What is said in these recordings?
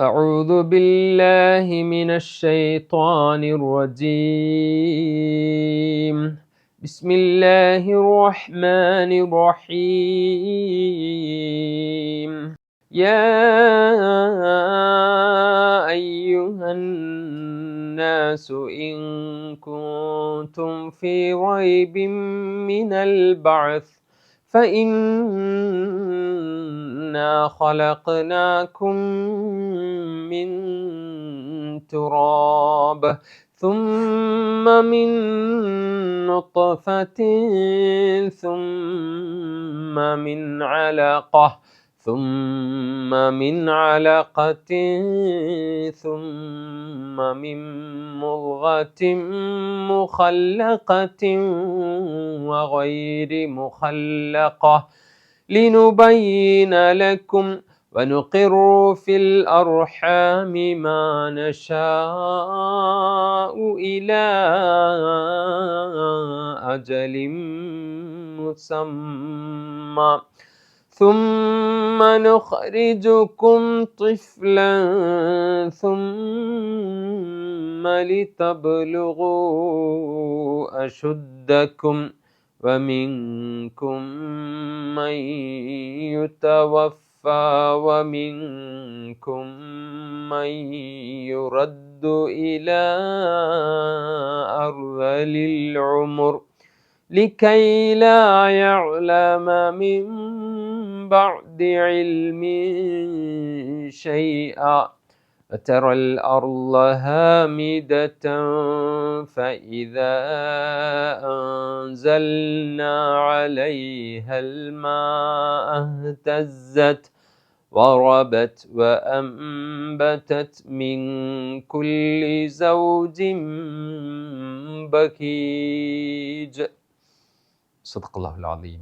أعوذ بالله من الشيطان الرجيم. بسم الله الرحمن الرحيم. يا أيها الناس إن كنتم في ريب من البعث فإنا خلقناكم من تراب ثم من نطفة ثم من علقة ثم من علقة ثم من مضغة مخلقة وغير مخلقة لنبين لكم ونقر في الأرحام ما نشاء إلى أجل مسمى. ثم نخرجكم طفلا ثم لتبلغوا أشدكم. ومنكم من يتوفى ومنكم من يرد إلى أرذل العمر لكي لا يعلم من بعد علم شيئا. وترى الأرض هامدة فإذا أنزلنا عليها الماء اهتزت وربت وأنبتت من كل زوج بكيج. صدق الله العظيم.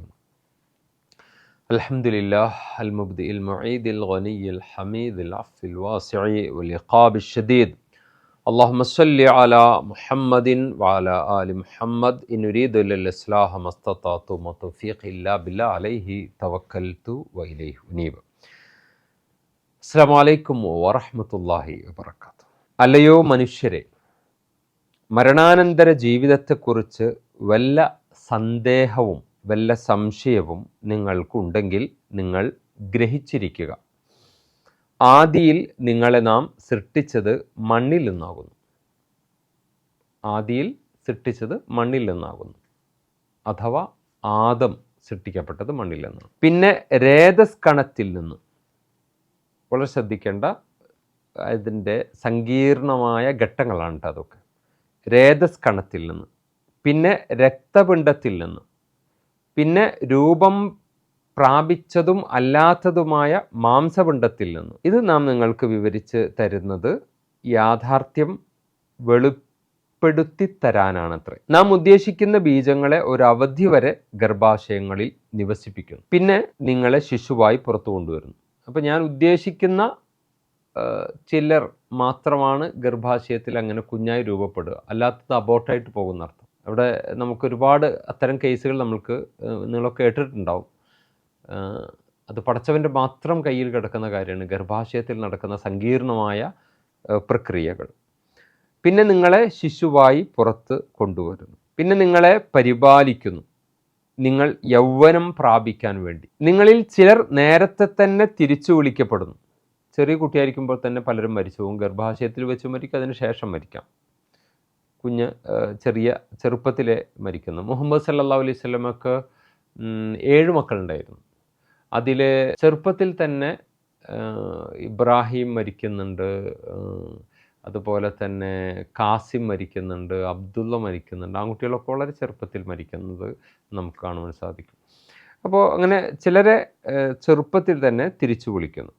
الحمد لله المبدئ المعيد الغني الحميد العفو الواسع والعقاب الشديد. اللهم صل على محمد وعلى آل محمد إن أريد إلا الإصلاح ما استطعت وما توفيق إلا بالله عليه توكلت وإليه أنيب അസ്സാം വലൈക്കും വറഹമത്തല്ലാഹി വബർക്കാത്തു അല്ലയോ മനുഷ്യരെ മരണാനന്തര ജീവിതത്തെക്കുറിച്ച് വല്ല സന്ദേഹവും വല്ല സംശയവും നിങ്ങൾക്കുണ്ടെങ്കിൽ നിങ്ങൾ ഗ്രഹിച്ചിരിക്കുക ആദിയിൽ നിങ്ങളെ നാം സൃഷ്ടിച്ചത് മണ്ണിൽ നിന്നാകുന്നു. ആദിയിൽ സൃഷ്ടിച്ചത് മണ്ണിൽ നിന്നാകുന്നു. അഥവാ ആദം സൃഷ്ടിക്കപ്പെട്ടത് മണ്ണിൽ നിന്നാണ്. പിന്നെ രേതസ് കണത്തിൽ നിന്ന്. വളരെ ശ്രദ്ധിക്കേണ്ട ഇതിന്റെ സങ്കീർണമായ ഘട്ടങ്ങളാണ് കേട്ടോ അതൊക്കെ. രേതസ് കണത്തിൽ നിന്ന്. പിന്നെ രക്തപിണ്ഡത്തിൽ നിന്ന്. പിന്നെ രൂപം പ്രാപിച്ചതും അല്ലാത്തതുമായ മാംസപിണ്ഡത്തിൽ നിന്ന്. ഇത് നാം നിങ്ങൾക്ക് വിവരിച്ച് തരുന്നത് യാഥാർത്ഥ്യം വെളിപ്പെടുത്തി തരാനാണത്രേ നാം ഉദ്ദേശിക്കുന്ന ബീജങ്ങളെ ഒരു അവധി വരെ ഗർഭാശയങ്ങളിൽ നിവസിപ്പിക്കുന്നു. പിന്നെ നിങ്ങളെ ശിശുവായി പുറത്തു കൊണ്ടുവരുന്നു. അപ്പോൾ ഞാൻ ഉദ്ദേശിക്കുന്ന ചിലർ മാത്രമാണ് ഗർഭാശയത്തിൽ അങ്ങനെ കുഞ്ഞായി രൂപപ്പെടുക. അല്ലാത്തത് അബോട്ടായിട്ട് പോകുന്ന അർത്ഥം അവിടെ നമുക്കൊരുപാട് അത്തരം കേസുകൾ നമ്മൾക്ക് നിങ്ങൾ കേട്ടിട്ടുണ്ടാവും. അത് പടച്ചവന്റെ മാത്രം കയ്യിൽ കിടക്കുന്ന കാര്യമാണ്. ഗർഭാശയത്തിൽ നടക്കുന്ന സങ്കീർണമായ പ്രക്രിയകൾ. പിന്നെ നിങ്ങളെ ശിശുവായി പുറത്ത് കൊണ്ടുവരുന്നു. പിന്നെ നിങ്ങളെ പരിപാലിക്കുന്നു. നിങ്ങൾ യൗവനം പ്രാപിക്കാൻ വേണ്ടി. നിങ്ങളിൽ ചിലർ നേരത്തെ തന്നെ തിരിച്ചു വിളിക്കപ്പെടുന്നു. ചെറിയ കുട്ടിയായിരിക്കുമ്പോൾ തന്നെ പലരും മരിച്ചു പോകും. ഗർഭാശയത്തിൽ വെച്ച് മരിക്കും അതിന് ശേഷം മരിക്കാം. കുഞ്ഞ് ചെറിയ ചെറുപ്പത്തിലെ മരിക്കുന്നു. മുഹമ്മദ് സല്ലാ അലൈഹി സ്വലമക്ക് ഏഴ് മക്കളുണ്ടായിരുന്നു. അതിൽ ചെറുപ്പത്തിൽ തന്നെ ഇബ്രാഹിം മരിക്കുന്നുണ്ട് അതുപോലെ തന്നെ കാസിം മരിക്കുന്നുണ്ട് അബ്ദുള്ള മരിക്കുന്നുണ്ട്. ആൺകുട്ടികളൊക്കെ വളരെ ചെറുപ്പത്തിൽ മരിക്കുന്നത് നമുക്ക് കാണുവാൻ സാധിക്കും. അപ്പോൾ അങ്ങനെ ചിലരെ ചെറുപ്പത്തിൽ തന്നെ തിരിച്ചു വിളിക്കുന്നു.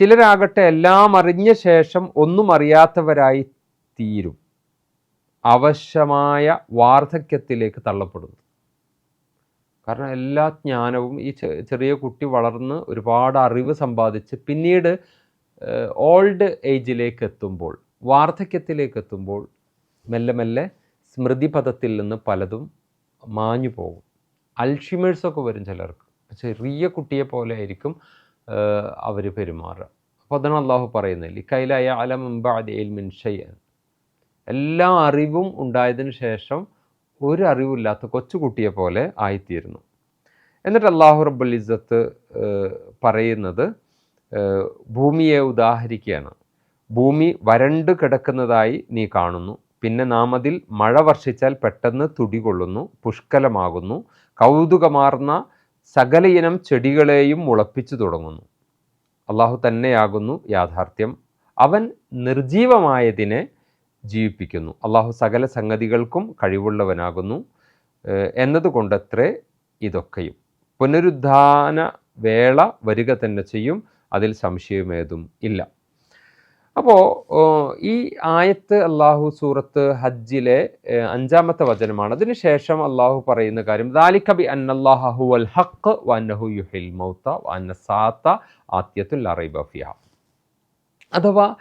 ചിലരാകട്ടെ എല്ലാം അറിഞ്ഞ ശേഷം ഒന്നും അറിയാത്തവരായി തീരും. അവശ്യമായ വാർദ്ധക്യത്തിലേക്ക് തള്ളപ്പെടുന്നു. കാരണം എല്ലാ ജ്ഞാനവും ഈ ചെറിയ കുട്ടി വളർന്ന് ഒരുപാട് അറിവ് സമ്പാദിച്ച് പിന്നീട് ഓൾഡ് ഏജിലേക്ക് എത്തുമ്പോൾ വാർദ്ധക്യത്തിലേക്ക് എത്തുമ്പോൾ മെല്ലെ മെല്ലെ സ്മൃതിപഥത്തിൽ നിന്ന് പലതും മാഞ്ഞു പോകും. അൽഷിമേഴ്സൊക്കെ വരും ചിലർക്ക്. ചെറിയ കുട്ടിയെ പോലെ ആയിരിക്കും അവർ പെരുമാറുക. അപ്പോൾ അതാണ് അള്ളാഹു പറയുന്നത്. ലിക്കൈലായ അലമിൻ ഷയ്യൻ എല്ലാ അറിവും ഉണ്ടായതിനു ശേഷം ഒരു അറിവില്ലാത്ത കൊച്ചുകുട്ടിയെ പോലെ ആയിത്തീരുന്നു. എന്നിട്ട് അള്ളാഹു റബ്ബുൽ ഇസ്സത്ത് പറയുന്നത് ഭൂമിയെ ഉദാഹരിക്കുകയാണ്. ഭൂമി വരണ്ട് കിടക്കുന്നതായി നീ കാണുന്നു. പിന്നെ നാം അതിൽ മഴ വർഷിച്ചാൽ പെട്ടെന്ന് തുടികൊള്ളുന്നു പുഷ്കലമാകുന്നു കൗതുകമാർന്ന സകലയിനം ചെടികളെയും മുളപ്പിച്ചു തുടങ്ങുന്നു. അള്ളാഹു തന്നെയാകുന്നു യാഥാർത്ഥ്യം. അവൻ നിർജീവമായതിനെ ജീവിപ്പിക്കുന്നു. അള്ളാഹു സകല സംഗതികൾക്കും കഴിവുള്ളവനാകുന്നു. എന്നതുകൊണ്ടത്രേ ഇതൊക്കെയും. പുനരുദ്ധാന വേള വരിക തന്നെ ചെയ്യും. അതിൽ സംശയമേതും ഇല്ല. അപ്പോൾ ഈ ആയത്ത് അള്ളാഹു സൂറത്ത് ഹജ്ജിലെ അഞ്ചാമത്തെ വചനമാണ്. അതിനുശേഷം അള്ളാഹു പറയുന്ന കാര്യം ദാലിക്കബി അന്നല്ലാഹു അൽ ഹക്ക് വന്നഹു യുഹിൽ മൗത്ത വന്ന സാത്ത ആത്യത്തുൽ അറൈബഫിയ അഥവാ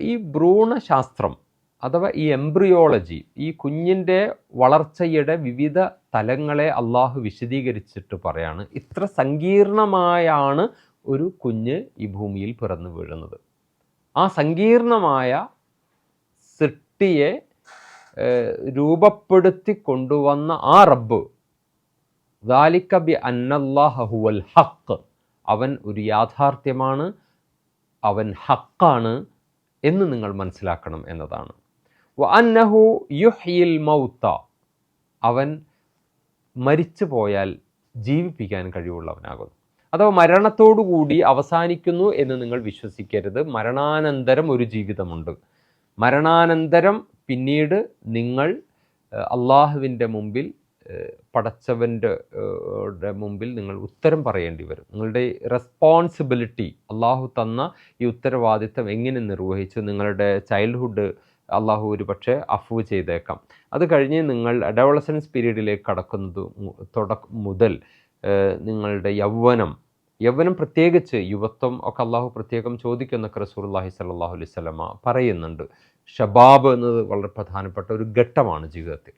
ഈ ഭ്രൂണശാസ്ത്രം അഥവാ ഈ എംബ്രിയോളജി ഈ കുഞ്ഞിന്റെ വളർച്ചയുടെ വിവിധ തലങ്ങളെ അള്ളാഹു വിശദീകരിച്ചിട്ട് പറയാണ് ഇത്ര സങ്കീർണമായാണ് ഒരു കുഞ്ഞ് ഈ ഭൂമിയിൽ പിറന്നു വീഴുന്നത്. ആ സങ്കീർണമായ സൃഷ്ടിയെ രൂപപ്പെടുത്തി കൊണ്ടുവന്ന ആ റബ്ബ് ദാലിക്കബി അന്നല്ലാഹുവൽ ഹക്ക് അവൻ ഒരു യാഥാർത്ഥ്യമാണ് അവൻ ഹക്കാണ് എന്ന് നിങ്ങൾ മനസ്സിലാക്കണം എന്നതാണ്. അന്നഹു യുഹ്യിൽ മൗത്ത. അവൻ മരിച്ചു പോയാൽ ജീവിപ്പിക്കാൻ കഴിവുള്ളവനാകുന്നു. അഥവാ മരണത്തോടുകൂടി അവസാനിക്കുന്നു എന്ന് നിങ്ങൾ വിശ്വസിക്കരുത്. മരണാനന്തരം ഒരു ജീവിതമുണ്ട്. മരണാനന്തരം പിന്നീട് നിങ്ങൾ അള്ളാഹുവിന്റെ മുമ്പിൽ പടച്ചവന്റെ മുമ്പിൽ നിങ്ങൾ ഉത്തരം പറയേണ്ടി വരും. നിങ്ങളുടെ റെസ്പോൺസിബിലിറ്റി അള്ളാഹു തന്ന ഈ ഉത്തരവാദിത്തം എങ്ങനെ നിർവഹിച്ചു? നിങ്ങളുടെ ചൈൽഡ്ഹുഡ് അള്ളാഹു ഒരു പക്ഷേ അഫു ചെയ്തേക്കാം. അത് കഴിഞ്ഞ് നിങ്ങൾ അഡോളസൻസ് പീരീഡിലേക്ക് കടക്കുന്നത് തുടക്ക മുതൽ നിങ്ങളുടെ യൗവനം. യൗവനം പ്രത്യേകിച്ച് യുവത്വം ഒക്കെ അള്ളാഹു പ്രത്യേകം ചോദിക്കുന്നൊക്കെ റസൂർല്ലാഹി സല്ലാഹു അലൈഹി സ്വലമ പറയുന്നുണ്ട്. ഷബാബ് എന്നത് വളരെ പ്രധാനപ്പെട്ട ഒരു ഘട്ടമാണ് ജീവിതത്തിൽ.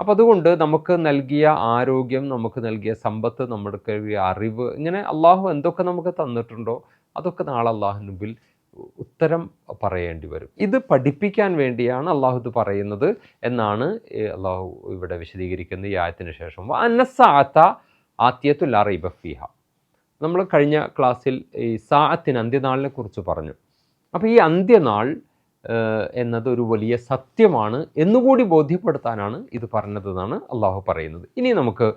അപ്പോൾ അതുകൊണ്ട് നമുക്ക് നൽകിയ ആരോഗ്യം നമുക്ക് നൽകിയ സമ്പത്ത് നമ്മുടെ കഴിവ് അറിവ് ഇങ്ങനെ അള്ളാഹു എന്തൊക്കെ നമുക്ക് തന്നിട്ടുണ്ടോ അതൊക്കെ നാളെ അള്ളാഹു ഉത്തരം പറയേണ്ടി വരും. ഇത് പഠിപ്പിക്കാൻ വേണ്ടിയാണ് അള്ളാഹു ഇത് പറയുന്നത് എന്നാണ് അള്ളാഹു ഇവിടെ വിശദീകരിക്കുന്നത് ഈ ആയത്തിന് ശേഷം. അന്നസാത്ത ആത്യത്തുൽ അറിബഫിഹ നമ്മൾ കഴിഞ്ഞ ക്ലാസ്സിൽ ഈ സാഅത്തിന് അന്ത്യനാളിനെ കുറിച്ച് പറഞ്ഞു. അപ്പോൾ ഈ അന്ത്യനാൾ എന്നത് ഒരു വലിയ സത്യമാണ് എന്നുകൂടി ബോധ്യപ്പെടുത്താനാണ് ഇത് പറഞ്ഞതെന്നാണ് അള്ളാഹു പറയുന്നത്. ഇനി നമുക്ക്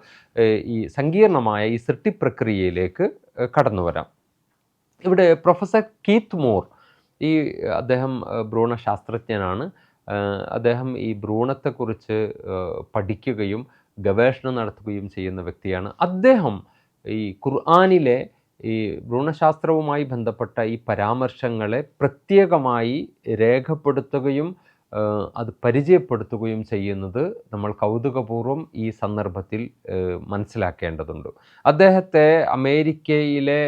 ഈ സങ്കീർണമായ ഈ സൃഷ്ടിപ്രക്രിയയിലേക്ക് കടന്നു വരാം. ഇവിടെ പ്രൊഫസർ കീത്ത് മോർ ഈ അദ്ദേഹം ഭ്രൂണശാസ്ത്രജ്ഞനാണ്. അദ്ദേഹം ഈ ഭ്രൂണത്തെക്കുറിച്ച് പഠിക്കുകയും ഗവേഷണം നടത്തുകയും ചെയ്യുന്ന വ്യക്തിയാണ്. അദ്ദേഹം ഈ ഖുർആാനിലെ ഈ ഭ്രൂണശാസ്ത്രവുമായി ബന്ധപ്പെട്ട ഈ പരാമർശങ്ങളെ പ്രത്യേകമായി രേഖപ്പെടുത്തുകയും അത് പരിചയപ്പെടുത്തുകയും ചെയ്യുന്നത് നമ്മൾ കൗതുകപൂർവം ഈ സന്ദർഭത്തിൽ മനസ്സിലാക്കേണ്ടതുണ്ട്. അദ്ദേഹത്തെ അമേരിക്കയിലെ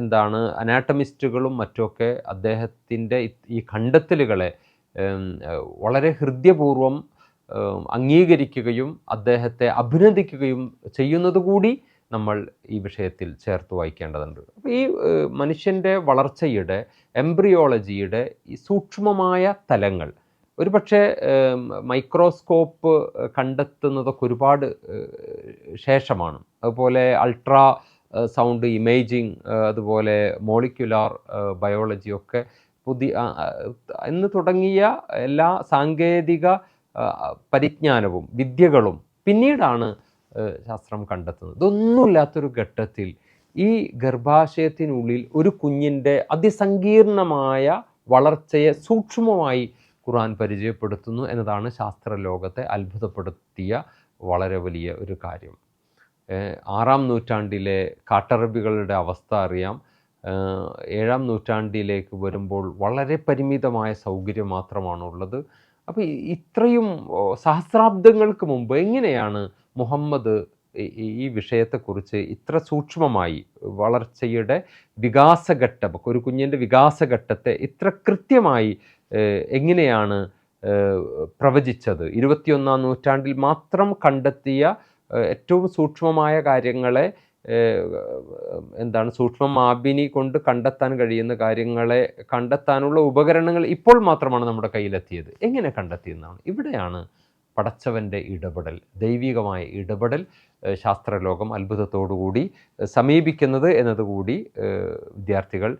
എന്താണ് അനാട്ടമിസ്റ്റുകളും മറ്റുമൊക്കെ അദ്ദേഹത്തിന്റെ ഈ കണ്ടെത്തലുകളെ വളരെ ഹൃദ്യപൂർവം അംഗീകരിക്കുകയും അദ്ദേഹത്തെ അഭിനന്ദിക്കുകയും ചെയ്യുന്നത് കൂടി നമ്മൾ ഈ വിഷയത്തിൽ ചേർത്ത് വായിക്കേണ്ടതുണ്ട്. അപ്പോൾ ഈ മനുഷ്യന്റെ വളർച്ചയുടെ എംബ്രിയോളജിയുടെ ഈ സൂക്ഷ്മമായ തലങ്ങൾ ഒരുപക്ഷെ മൈക്രോസ്കോപ്പ് കണ്ടെത്തുന്നതൊക്കെ ഒരുപാട് ശേഷമാണ്. അതുപോലെ അൾട്രാ സൗണ്ട് ഇമേജിങ് അതുപോലെ മോളിക്യുലാർ ബയോളജിയൊക്കെ പുതിയ എന്ന് തുടങ്ങിയ എല്ലാ സാങ്കേതിക പരിജ്ഞാനവും വിദ്യകളും പിന്നീടാണ് ശാസ്ത്രം കണ്ടെത്തുന്നത്. ഇതൊന്നുമില്ലാത്തൊരു ഘട്ടത്തിൽ ഈ ഗർഭാശയത്തിനുള്ളിൽ ഒരു കുഞ്ഞിന്റെ അതിസങ്കീർണമായ വളർച്ചയെ സൂക്ഷ്മമായി ഖുർആൻ പരിചയപ്പെടുത്തുന്നു എന്നതാണ് ശാസ്ത്രലോകത്തെ അത്ഭുതപ്പെടുത്തിയ വളരെ വലിയ ഒരു കാര്യം. ആറാം നൂറ്റാണ്ടിലെ കാട്ടറബികളുടെ അവസ്ഥ അറിയാം. ഏഴാം നൂറ്റാണ്ടിലേക്ക് വരുമ്പോൾ വളരെ പരിമിതമായ സൗകര്യം മാത്രമാണുള്ളത്. അപ്പോൾ ഇത്രയും സഹസ്രാബ്ദങ്ങൾക്ക് മുമ്പ് എങ്ങനെയാണ് മുഹമ്മദ് ഈ വിഷയത്തെക്കുറിച്ച് ഇത്ര സൂക്ഷ്മമായി വളർച്ചയുടെ വികാസഘട്ടം ഒരു കുഞ്ഞിന്റെ വികാസഘട്ടത്തെ ഇത്ര കൃത്യമായി എങ്ങനെയാണ് പ്രവചിച്ചത്? ഇരുപത്തിയൊന്നാം നൂറ്റാണ്ടിൽ മാത്രം കണ്ടെത്തിയ ഏറ്റവും സൂക്ഷ്മമായ കാര്യങ്ങളെ എന്താണ് സൂക്ഷ്മ മാപിനി കൊണ്ട് കണ്ടെത്താൻ കഴിയുന്ന കാര്യങ്ങളെ കണ്ടെത്താനുള്ള ഉപകരണങ്ങൾ ഇപ്പോൾ മാത്രമാണ് നമ്മുടെ കയ്യിലെത്തിയത്. എങ്ങനെ കണ്ടെത്തിയെന്നാണ്? ഇവിടെയാണ് പടച്ചവന്റെ ഇടപെടൽ ദൈവികമായ ഇടപെടൽ ശാസ്ത്രലോകം അത്ഭുതത്തോടുകൂടി സമീപിക്കുന്നത് എന്നതുകൂടി വിദ്യാർത്ഥികൾ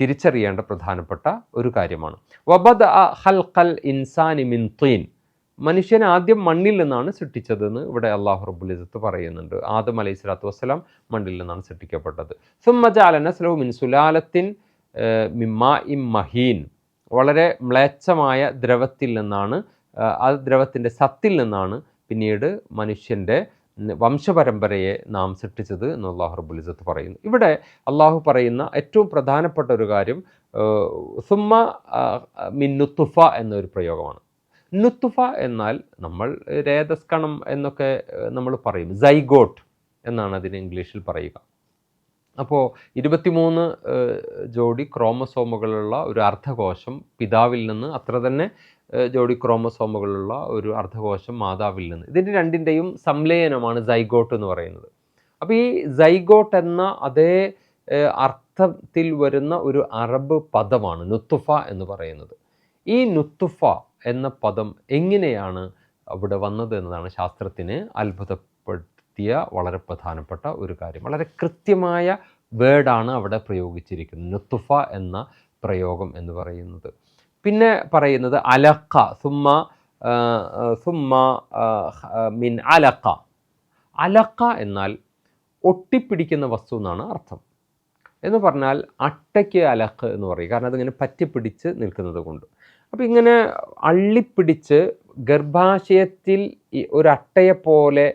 തിരിച്ചറിയേണ്ട പ്രധാനപ്പെട്ട ഒരു കാര്യമാണ്. വബദ് ഹൽഖൽ ഇൻസാനി മിൻ തീൻ. മനുഷ്യൻ ആദ്യം മണ്ണിൽ നിന്നാണ് സൃഷ്ടിച്ചതെന്ന് ഇവിടെ അള്ളാഹു റബുലിസത്ത് പറയുന്നുണ്ട്. ആദം അലൈഹി സ്വലാത്തു വസ്സലാം മണ്ണിൽ നിന്നാണ് സൃഷ്ടിക്കപ്പെട്ടത്. സുമ്മജാലനസ്ലഹു മിൻ സുലാലത്തിൻ മിമ്മ ഇം മഹീൻ. വളരെ മ്ലേച്ഛമായ ദ്രവത്തിൽ നിന്നാണ് ആ ദ്രവത്തിന്റെ സത്തിൽ നിന്നാണ് പിന്നീട് മനുഷ്യന്റെ വംശപരമ്പരയെ നാം സൃഷ്ടിച്ചത് എന്ന് അള്ളാഹു റബുലിസത്ത് പറയുന്നു. ഇവിടെ അള്ളാഹു പറയുന്ന ഏറ്റവും പ്രധാനപ്പെട്ട ഒരു കാര്യം സുമ്മ മിന്നുത്തുഫ എന്നൊരു പ്രയോഗമാണ്. നുത്തുഫ എന്നാൽ നമ്മൾ രേതസ്കണം എന്നൊക്കെ നമ്മൾ പറയും. സൈഗോട്ട് എന്നാണ് അതിന് ഇംഗ്ലീഷിൽ പറയുക. അപ്പോൾ ഇരുപത്തിമൂന്ന് ജോഡി ക്രോമസോമുകളുള്ള ഒരു അർദ്ധകോശം പിതാവിൽ നിന്ന് അത്ര തന്നെ ജോഡി ക്രോമസോമുകളുള്ള ഒരു അർദ്ധകോശം മാതാവിൽ നിന്ന്. ഇതിന്റെ രണ്ടിന്റെയും സംലയനമാണ് സൈഗോട്ട് എന്ന് പറയുന്നത്. അപ്പോൾ ഈ സൈഗോട്ട് എന്ന അതേ അർത്ഥത്തിൽ വരുന്ന ഒരു അറബ് പദമാണ് നുത്തുഫ എന്ന് പറയുന്നത്. ഈ നുത്തുഫ എന്ന പദം എങ്ങനെയാണ് അവിടെ വന്നത് എന്നതാണ് ശാസ്ത്രത്തിന് അത്ഭുതപ്പെടുത്തിയ വളരെ പ്രധാനപ്പെട്ട ഒരു കാര്യം. വളരെ കൃത്യമായ വേർഡാണ് അവിടെ പ്രയോഗിച്ചിരിക്കുന്നത്. നുത്തുഫ എന്ന പ്രയോഗം എന്ന് പറയുന്നത്. പിന്നെ പറയുന്നത് അലക്ക സുമ്മ സുമ്മ മിൻ അലക്ക അലക്ക എന്നാൽ ഒട്ടിപ്പിടിക്കുന്ന വസ്തു എന്നാണ് അർത്ഥം. എന്ന് പറഞ്ഞാൽ അട്ടയ്ക്ക് അലക്ക് എന്ന് പറയും. കാരണം അതിങ്ങനെ പറ്റിപ്പിടിച്ച് നിൽക്കുന്നത് കൊണ്ട്. അപ്പോൾ ഇങ്ങനെ അള്ളിപ്പിടിച്ച് ഗർഭാശയത്തിൽ ഒരു അട്ടയെപ്പോലെ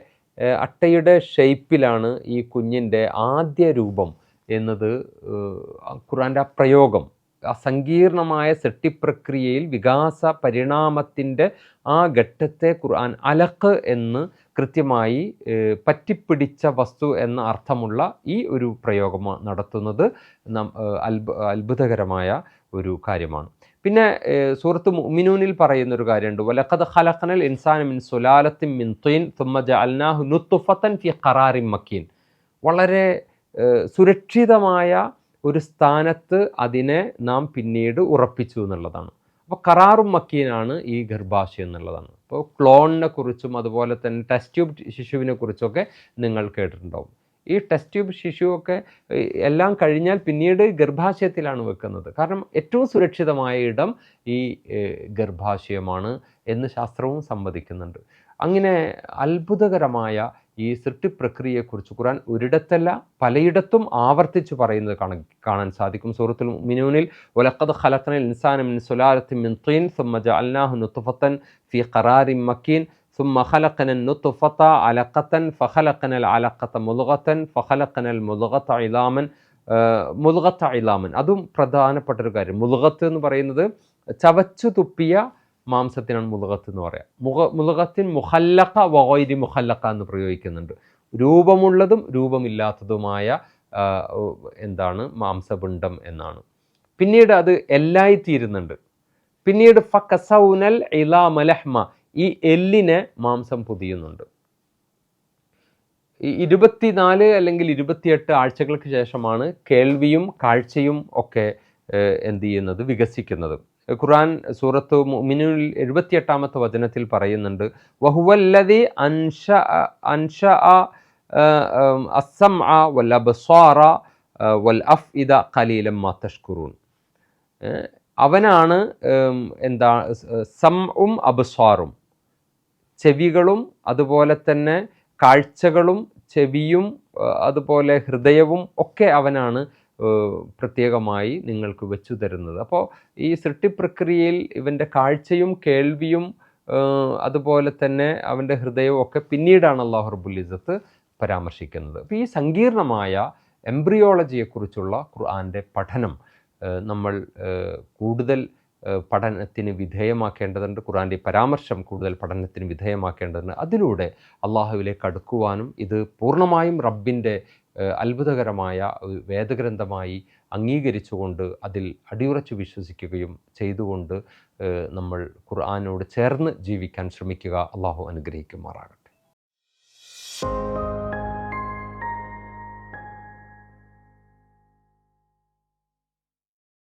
അട്ടയുടെ ഷേപ്പിലാണ് ഈ കുഞ്ഞിന്റെ ആദ്യ രൂപം എന്നത് ഖുറാന്റെ ആ പ്രയോഗം. ആ സങ്കീർണമായ സെട്ടിപ്രക്രിയയിൽ വികാസ പരിണാമത്തിന്റെ ആ ഘട്ടത്തെ ഖുർആൻ അലക്ക് എന്ന് കൃത്യമായി പറ്റിപ്പിടിച്ച വസ്തു എന്ന അർത്ഥമുള്ള ഈ ഒരു പ്രയോഗം നടത്തുന്നത്. അത്ഭുതകരമായ ഒരു കാര്യമാണ്. പിന്നെ സൂറത്ത് മുമിനൂനിൽ പറയുന്ന ഒരു കാര്യമുണ്ട്. വലഖദ് ഖലഖനൽ ഇൻസാൻ മിൻ സുലാലത്തിൻ മിൻ തീൻ തുമ്മ ജഅൽനാഹു നുത്തുഫത്തൻ ഫി ഖറാറിൻ മക്കീൻ. വളരെ സുരക്ഷിതമായ ഒരു സ്ഥാനത്ത് അതിനെ നാം പിന്നീട് ഉറപ്പിച്ചു എന്നുള്ളതാണ്. അപ്പോൾ കറാറും മക്കീനാണ് ഈ ഗർഭാശയം എന്നുള്ളതാണ്. അപ്പോൾ ക്ലോണിനെ കുറിച്ചും അതുപോലെ തന്നെ ടെസ്റ്റ് ട്യൂബ് ശിശുവിനെ കുറിച്ചൊക്കെ നിങ്ങൾ കേട്ടിട്ടുണ്ടാവും. ഈ ടെസ്റ്റ് ട്യൂബ് ശിശുവൊക്കെ എല്ലാം കഴിഞ്ഞാൽ പിന്നീട് ഗർഭാശയത്തിലാണ് വെക്കുന്നത്. കാരണം ഏറ്റവും സുരക്ഷിതമായ ഇടം ഈ ഗർഭാശയമാണ് എന്ന് ശാസ്ത്രവും സമ്മതിക്കുന്നുണ്ട്. അങ്ങനെ അത്ഭുതകരമായ ഈ സൃഷ്ടി പ്രക്രിയയെക്കുറിച്ച് ഖുറാൻ ഒരിടത്തല്ല പലയിടത്തും ആവർത്തിച്ച് പറയുന്നത് കാണാൻ സാധിക്കും. സൂറത്തുൽ മിനൂനിൽ ഒലക്കത് ഖലഖന ഇൻസാനം തീൻ സുമ്മജ ജഅൽനാഹു നുത്തുഫത്തൻ ഫി ഖറാരിൻ മക്കീൻ ثم خلقنا النطفة علقة فخلقنا العلقة مضغة فخلقنا المضغة عظاما മുതുകത്ത ഇലാമൻ അതും പ്രധാനപ്പെട്ട ഒരു കാര്യം മുതുകത്ത് എന്ന് പറയുന്നത് ചവച്ചു തുപ്പിയ മാംസത്തിനാണ് മുതുകത്ത് എന്ന് പറയാം മുഖ മുതുകത്തിൻ മുഹല്ലക്ക വോയിരി മുഹല്ലക്ക എന്ന് പ്രയോഗിക്കുന്നുണ്ട് രൂപമുള്ളതും രൂപമില്ലാത്തതുമായ എന്താണ് മാംസപിണ്ഡം എന്നാണ് പിന്നീട് അത് എല്ലായിത്തീരുന്നുണ്ട് പിന്നീട് ഫക്കസൗനൽ ഇലാമലഹ്മ ഈ എല്ലിനെ മാംസം പൊതിയുന്നുണ്ട്. ഈ ഇരുപത്തിനാല് അല്ലെങ്കിൽ ഇരുപത്തിയെട്ട് ആഴ്ചകൾക്ക് ശേഷമാണ് കേൾവിയും കാഴ്ചയും ഒക്കെ എന്ത് ചെയ്യുന്നത്? വികസിക്കുന്നത്. ഖുറാൻ സൂറത്ത് മിനുൽ എഴുപത്തിയെട്ടാമത്തെ വചനത്തിൽ പറയുന്നുണ്ട് വഹുവല്ലതി അൻഷ അൻഷ അസം ആ വല്ല ബസ്വാറ വൽ അഫ് ഇദ കലീലം മാത്തഷ്കുറൂൻ അവനാണ് എന്താ സം ഉം അബ്സാറും. ചെവികളും അതുപോലെ തന്നെ കാഴ്ചകളും ചെവിയും അതുപോലെ ഹൃദയവും ഒക്കെ അവനാണ് പ്രത്യേകമായി നിങ്ങൾക്ക് വെച്ചു തരുന്നത്. അപ്പോൾ ഈ സൃഷ്ടിപ്രക്രിയയിൽ ഇവന്റെ കാഴ്ചയും കേൾവിയും അതുപോലെ തന്നെ അവന്റെ ഹൃദയവും ഒക്കെ പിന്നീടാണ് അള്ളാഹു റബുലിസത്ത് പരാമർശിക്കുന്നത്. അപ്പോൾ ഈ സങ്കീർണമായ എംബ്രിയോളജിയെക്കുറിച്ചുള്ള ഖുർആന്റെ പഠനം നമ്മൾ കൂടുതൽ പഠനത്തിന് വിധേയമാക്കേണ്ടതുണ്ട്. ഖുറാന്റെ പരാമർശം കൂടുതൽ പഠനത്തിന് വിധേയമാക്കേണ്ടതുണ്ട്. അതിലൂടെ അള്ളാഹുവിലേക്ക് അടുക്കുവാനും ഇത് പൂർണമായും റബ്ബിന്റെ അത്ഭുതകരമായ വേദഗ്രന്ഥമായി അംഗീകരിച്ചുകൊണ്ട് അതിൽ അടിയുറച്ച് വിശ്വസിക്കുകയും ചെയ്തുകൊണ്ട് നമ്മൾ ഖുർആാനോട് ചേർന്ന് ജീവിക്കാൻ ശ്രമിക്കുക. അള്ളാഹു അനുഗ്രഹിക്കുമാറാകട്ടെ.